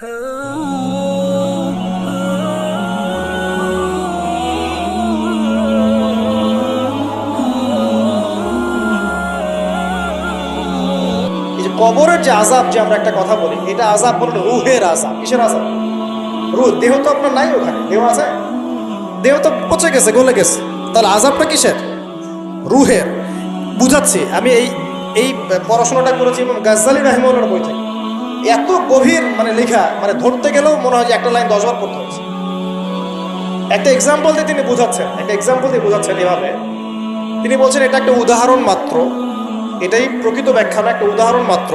কবরের যে আজাব যে আমরা একটা কথা বলি, এটা আজাব রুহের আজাব কিসের আজাব রুহ, দেহ তো আপনার নাই ওখানে, দেহ আছে? দেহ তো পচে গেছে, গলে গেছে। তাহলে আজাবটা কিসের? রুহের। বুঝাচ্ছি, আমি এই এই পড়াশোনাটা করেছি এবং গাজ্জালি রাহিমুল্লার বই থেকে। এত গভীর মানে লেখা মানে ধরতে গেলেও মনে হয় যে একটা লাইন দশবার পড়তে হচ্ছে একটা এক্সাম্পল দিয়ে তিনি বোঝাচ্ছেন, একটা এক্সাম্পল দিয়ে বোঝাচ্ছেন এভাবে। তিনি বলছেন, এটা একটা উদাহরণ মাত্র। এটাই প্রকৃত ব্যাখ্যা না একটা উদাহরণ মাত্র।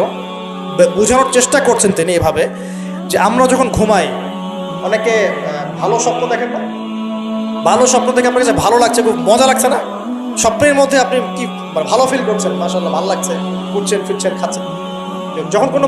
বোঝানোর চেষ্টা করছেন তিনি এভাবে যে আমরা যখন ঘুমাই, অনেকে ভালো স্বপ্ন দেখেন না? ভালো স্বপ্ন দেখে আপনার কাছে ভালো লাগছে, খুব মজা লাগছে না? স্বপ্নের মধ্যে আপনি কি মানে ভালো ফিল করছেন? মাসাল্লাহ ভালো লাগছে উঠছেন ফিরছেন, খাচ্ছেন। যখন কোনো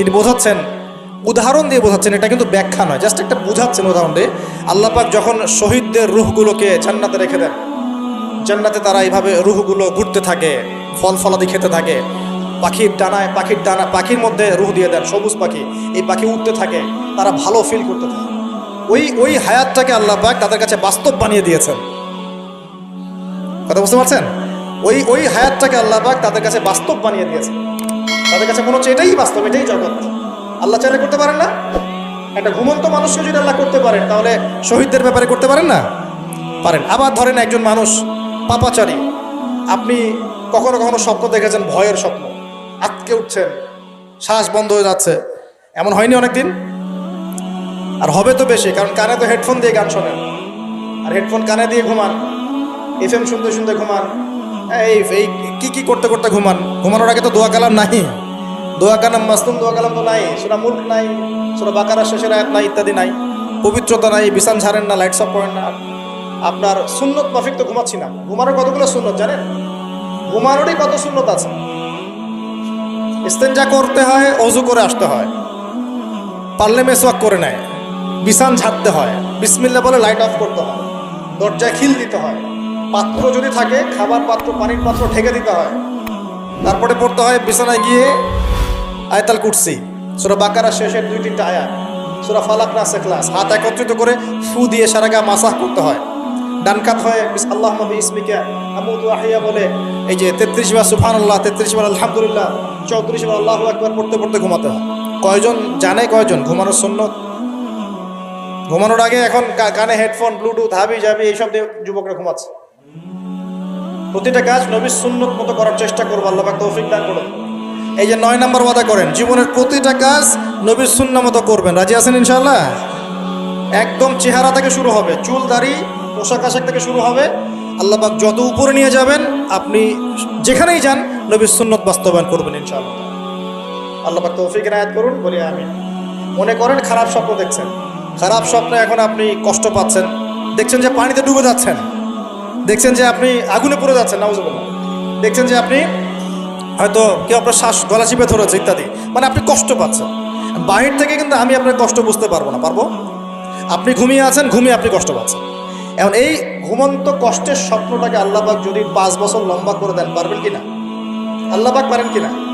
তিনি বোঝাচ্ছেন, উদাহরণ দিয়ে বোঝাচ্ছেন, এটা কিন্তু ব্যাখ্যা নয়, জাস্ট একটা বোঝাচ্ছেন উদাহরণ দিয়ে। আল্লাহ পাক যখন শহীদদের রুহগুলোকে জান্নাতে রেখে দেন, জান্নাতে তারা এইভাবে রুহগুলো ঘুরতে থাকে, ফল ফলাদি খেতে থাকে, পাখির ডানায়, পাখির ডানা, পাখির মধ্যে রুহ দিয়ে দেন, সবুজ পাখি, এই পাখি উঠতে থাকে, তারা ভালো ফিল করতে থাকে। ওই ওই হায়াতটাকে আল্লাহ পাক তাদের কাছে বাস্তব বানিয়ে দিয়েছেন। কথা বুঝতে পারছেন? ওই ওই হায়াতটাকে আল্লাহ পাক তাদের কাছে বাস্তব বানিয়ে দিয়েছেন। তাদের কাছে মনে হচ্ছে এটাই বাস্তব, এটাই জগৎ। আল্লাহ চাইলে করতে পারেন না? একটা ঘুমন্ত মানুষকে যদি আল্লাহ করতে পারেন, তাহলে শহীদদের ব্যাপারে করতে পারেন না? পারেন। আবার ধরেন একজন মানুষ, পাপাচারী। আপনি কখনো কখনো স্বপ্ন দেখেছেন, ভয়ের স্বপ্ন। আটকে উঠছেন, শ্বাস বন্ধ হয়ে যাচ্ছে। এমন হয়নি অনেকদিন? আর হবে তো বেশি, কারণ কানে তো হেডফোন দিয়ে গান শোনেন। আর হেডফোন কানে দিয়ে ঘুমান। এফ এম শুনতে শুনতে ঘুমান। এই এই, কি কি করতে করতে ঘুমান? ঘুমানোর আগে তো দোয়া কালাম নাই দোয়া কালাম মাসতুম দোয়া কালাম তো নাই, সুরা মুল্ক নাই, সুরা বাকারা, শেষের আয়াত নাই ইত্যাদি নাই। পবিত্রতা নাই, বিছান ছাড়েন না লাইট সব পড়েন না। আপনার সুন্নত মাফিক তো ঘুমাচ্ছি না। ঘুমানোর কতগুলো সুন্নত জানেন? ঘুমানোরই কত সুন্নত আছে? ইস্তেঞ্জা করতে হয়, অজু করে আসতে হয়। পারলে মেসওয়াক করে নেয়। বিছান ঝাড়তে হয়। বিসমিল্লা বলে লাইট অফ করতে হয়। দরজায় খিল দিতে হয়। পাত্র যদি থাকে, খাবার পাত্র, পানির পাত্র ঢেকে দিতে হয়। তারপরে পড়তে হয়, বিছানায় গিয়ে আয়তাল কুটসি সুরা বাকারা শেষের দুই তিনটা আয়াত, সুরা ফালাক নাসে ক্লাস হাত একত্রিত করে ফু দিয়ে সারা গা মাসাহ করতে হয়। ডান কাত হয়ে আল্লাহ নবী ইসমিকা আমুদু আহিয়া বলে, এই যে তেত্রিশ বার সুফান আল্লাহ তেত্রিশ বার আলহামদুলিল্লাহ, চৌত্রিশ বার আল্লাহ একবার পড়তে পড়তে ঘুমাতে হয়। কয়জন জানে কয়জন? ঘুমানোর সুন্নত? ঘুমানোর আগে এখন কানে হেডফোন, ব্লুটুথ, হাবি জাবি, এইসব দিয়ে যুবকরা ঘুমাচ্ছে। প্রতিটা কাজ নবীর সুন্নত মতো করার চেষ্টা করব, আল্লাহ তৌফিক দান করুন। এই যে নয় নম্বর ওয়াদা করেন, জীবনের প্রতিটা কাজ নবীর সুন্না মতো করবেন। রাজি আছেন ইনশাল্লাহ একদম চেহারা থেকে শুরু হবে, চুল, দাড়ি, পোশাক আশাক থেকে শুরু হবে। আল্লাহ পাক যত উপরে নিয়ে যাবেন, আপনি যেখানেই যান, নবীর সুন্নত বাস্তবায়ন করবেন ইনশাআল্লাহ। আল্লাহ পাক তৌফিক আয়াত করুন, বলি আমি মনে করেন খারাপ স্বপ্ন দেখছেন। খারাপ স্বপ্নে এখন আপনি কষ্ট পাচ্ছেন। দেখছেন যে পানিতে ডুবে যাচ্ছেন। দেখছেন যে আপনি আগুনে পড়ে যাচ্ছেন, নাউজুবিল্লাহ। দেখছেন যে আপনি হয়তো কেউ আপনার শ্বাস, গলা চিপে ধরেছে ইত্যাদি। মানে আপনি কষ্ট পাচ্ছেন। বাহির থেকে কিন্তু আমি আপনার কষ্ট বুঝতে পারব না। পারব? আপনি ঘুমিয়ে আছেন, ঘুমিয়ে আপনি কষ্ট পাচ্ছেন। এখন এই ঘুমন্ত কষ্টের স্বপ্নটাকে আল্লাহবাক যদি পাঁচ বছর লম্বা করে দেন, পারবেন কিনা? আল্লাহবাক পারেন কিনা?